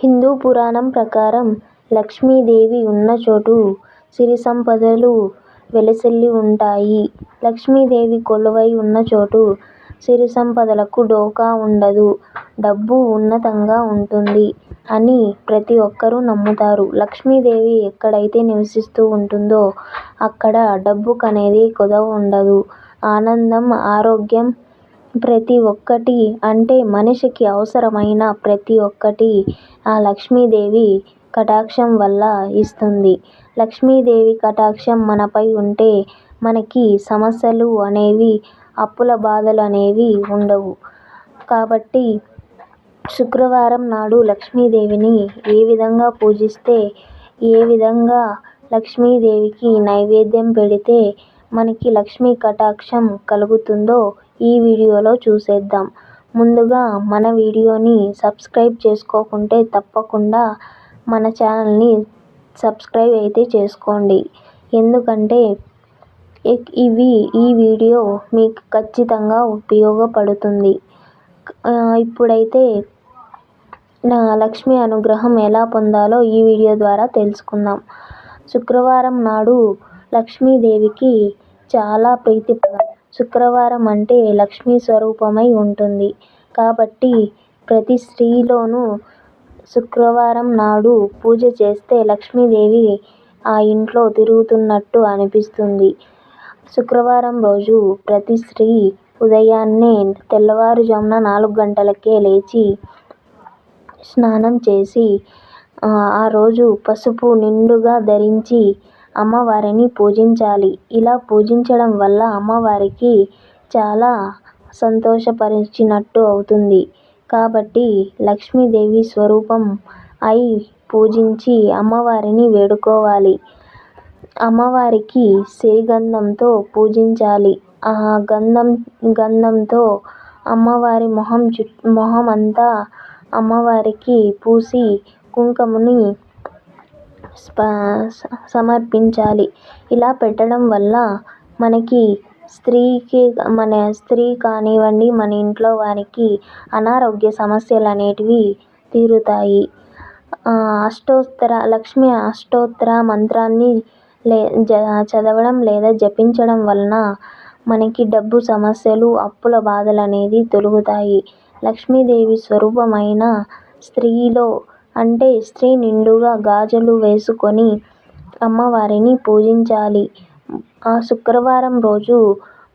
హిందూ పురాణం ప్రకారం లక్ష్మీదేవి ఉన్న చోటు సిరి సంపదలు వెలసిల్లి ఉంటాయి. లక్ష్మీదేవి కొలువై ఉన్న చోటు సిరి సంపదలకు ఢోకా ఉండదు. డబ్బు ఉన్నతంగా ఉంటుంది అని ప్రతి ఒక్కరూ నమ్ముతారు. లక్ష్మీదేవి ఎక్కడైతే నివసిస్తూ ఉంటుందో అక్కడ డబ్బుకనేది కొదవ ఉండదు. ఆనందం, ఆరోగ్యం ప్రతి ఒక్కటి అంటే మనిషికి అవసరమైన ప్రతి ఒక్కటి ఆ లక్ష్మీదేవి కటాక్షం వల్ల ఇస్తుంది. లక్ష్మీదేవి కటాక్షం మనపై ఉంటే మనకి సమస్యలు అనేవి అప్పుల బాధలు అనేవి ఉండవు. కాబట్టి శుక్రవారం నాడు లక్ష్మీదేవిని ఏ విధంగా పూజిస్తే, ఏ విధంగా లక్ష్మీదేవికి నైవేద్యం పెడితే మనకి లక్ష్మీ కటాక్షం కలుగుతుందో ఈ వీడియోలో చూసేద్దాం. ముందుగా మన వీడియోని సబ్స్క్రైబ్ చేసుకోకుంటే తప్పకుండా మన ఛానల్ని సబ్స్క్రైబ్ అయితే చేసుకోండి. ఎందుకంటే ఇవి ఈ వీడియో మీకు ఖచ్చితంగా ఉపయోగపడుతుంది. ఇప్పుడైతే నా లక్ష్మీ అనుగ్రహం ఎలా పొందాలో ఈ వీడియో ద్వారా తెలుసుకుందాం. శుక్రవారం నాడు లక్ష్మీదేవికి చాలా ప్రీతిప్రదం. శుక్రవారం అంటే లక్ష్మీ స్వరూపమై ఉంటుంది. కాబట్టి ప్రతి స్త్రీలోనూ శుక్రవారం నాడు పూజ చేస్తే లక్ష్మీదేవి ఆ ఇంట్లో తిరుగుతున్నట్టు అనిపిస్తుంది. శుక్రవారం రోజు ప్రతి స్త్రీ ఉదయాన్నే తెల్లవారుజామున నాలుగు గంటలకే లేచి స్నానం చేసి ఆ రోజు పసుపు నిండుగా ధరించి అమ్మవారిని పూజించాలి. ఇలా పూజించడం వల్ల అమ్మవారికి చాలా సంతోషపరిచినట్టు అవుతుంది. కాబట్టి లక్ష్మీదేవి స్వరూపం అయి పూజించి అమ్మవారిని వేడుకోవాలి. అమ్మవారికి సిరిగంధంతో పూజించాలి. ఆ గంధం గంధంతో అమ్మవారి మొహం చుట్టూ మొహం అంతా అమ్మవారికి పూసి కుంకుమని సమర్పించాలి. ఇలా పెట్టడం వల్ల మనకి స్త్రీకి మన స్త్రీ కానివ్వండి మన ఇంట్లో వారికి అనారోగ్య సమస్యలు అనేటివి తీరుతాయి. అష్టోత్తర లక్ష్మి అష్టోత్తర మంత్రాన్ని లే చదవడం లేదా జపించడం వలన మనకి డబ్బు సమస్యలు అప్పుల బాధలు అనేది తొలుగుతాయి లక్ష్మీదేవి స్వరూపమైన స్త్రీలో అంటే స్త్రీ నిండుగా గాజులు వేసుకొని అమ్మవారిని పూజించాలి. ఆ శుక్రవారం రోజు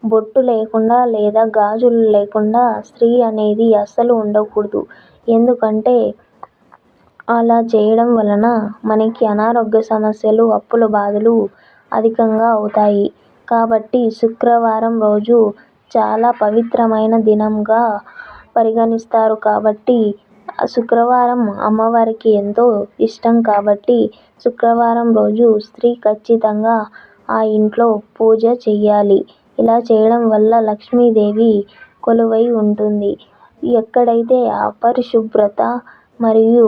బొట్టు లేకుండా లేదా గాజులు లేకుండా స్త్రీ అనేది అస్సలు ఉండకూడదు. ఎందుకంటే అలా చేయడం వలన మనకి అనారోగ్య సమస్యలు అప్పుల బాధలు అధికంగా అవుతాయి. కాబట్టి శుక్రవారం రోజు చాలా పవిత్రమైన దినంగా పరిగణిస్తారు కాబట్టి శుక్రవారం అమ్మవారికి ఎంతో ఇష్టం కాబట్టి శుక్రవారం రోజు స్త్రీ ఖచ్చితంగా ఆ ఇంట్లో పూజ చేయాలి. ఇలా చేయడం వల్ల లక్ష్మీదేవి కొలువై ఉంటుంది. ఎక్కడైతే అపరిశుభ్రత మరియు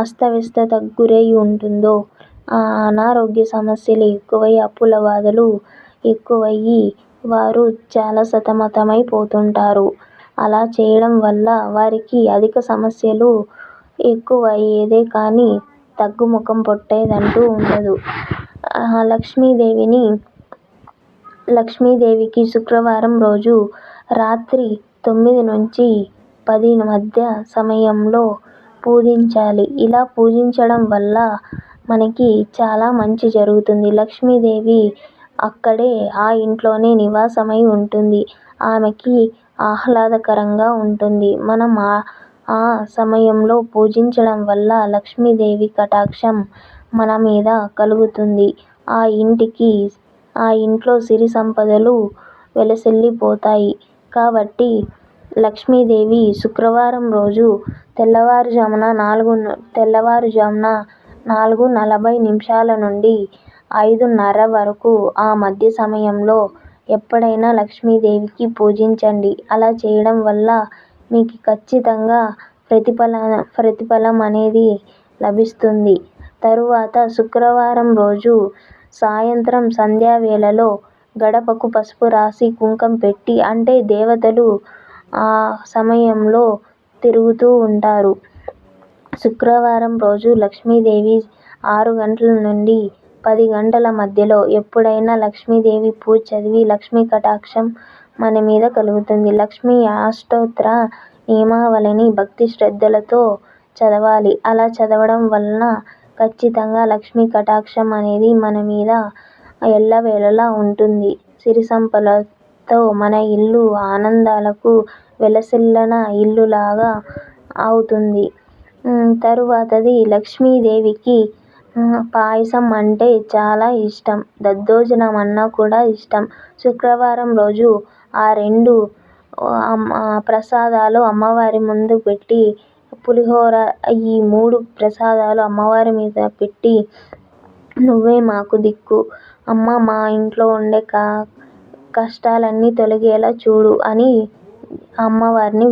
అస్తవ్యస్తతకు గురై ఉంటుందో అనారోగ్య సమస్యలు ఎక్కువై అప్పుల బాధలు ఎక్కువయ్యి వారు చాలా సతమతమైపోతుంటారు అలా చేయడం వల్ల వారికి అధిక సమస్యలు ఎక్కువ అయ్యేదే కానీ తగ్గుముఖం పట్టేదంటూ ఉండదు. లక్ష్మీదేవిని లక్ష్మీదేవికి శుక్రవారం రోజు రాత్రి తొమ్మిది నుంచి పది మధ్య సమయంలో పూజించాలి. ఇలా పూజించడం వల్ల మనకి చాలా మంచి జరుగుతుంది. లక్ష్మీదేవి అక్కడే ఆ ఇంట్లోనే నివాసమై ఉంటుంది. ఆమెకి ఆహ్లాదకరంగా ఉంటుంది. మనం ఆ సమయంలో పూజించడం వల్ల లక్ష్మీదేవి కటాక్షం మన మీద కలుగుతుంది. ఆ ఇంటికి ఆ ఇంట్లో సిరి సంపదలు వెలసిల్లిపోతాయి. కాబట్టి లక్ష్మీదేవి శుక్రవారం రోజు తెల్లవారుజామున నాలుగు తెల్లవారుజామున నాలుగు నలభై నిమిషాల నుండి ఐదున్నర వరకు ఆ మధ్య సమయంలో ఎప్పుడైనా లక్ష్మీదేవికి పూజించండి. అలా చేయడం వల్ల మీకు ఖచ్చితంగా ప్రతిఫల ప్రతిఫలం అనేది లభిస్తుంది. తరువాత శుక్రవారం రోజు సాయంత్రం సంధ్యావేళలో గడపకు పసుపు రాసి కుంకం పెట్టి అంటే దేవతలు ఆ సమయంలో తిరుగుతూ ఉంటారు. శుక్రవారం రోజు లక్ష్మీదేవి ఆరు గంటల నుండి పది గంటల మధ్యలో ఎప్పుడైనా లక్ష్మీదేవి పూజ చదివి లక్ష్మీ కటాక్షం మన మీద కలుగుతుంది. లక్ష్మీ అష్టోత్తర నియమావళిని భక్తి శ్రద్ధలతో చదవాలి. అలా చదవడం వలన ఖచ్చితంగా లక్ష్మీ కటాక్షం అనేది మన మీద ఎల్లవేళలా ఉంటుంది. సిరి సంపదలతో మన ఇల్లు ఆనందాలకు వెలసిల్లన ఇల్లులాగా అవుతుంది. తరువాతది లక్ష్మీదేవికి పాయసం అంటే చాలా ఇష్టం. దద్దోజనం అన్నా కూడా ఇష్టం. శుక్రవారం రోజు ఆ రెండు ప్రసాదాలు అమ్మవారి ముందు పెట్టి పులిహోర ఈ మూడు ప్రసాదాలు అమ్మవారి మీద పెట్టి నువ్వే మాకు దిక్కు అమ్మ మా ఇంట్లో ఉండే కష్టాలన్నీ తొలగేలా చూడు అని అమ్మవారిని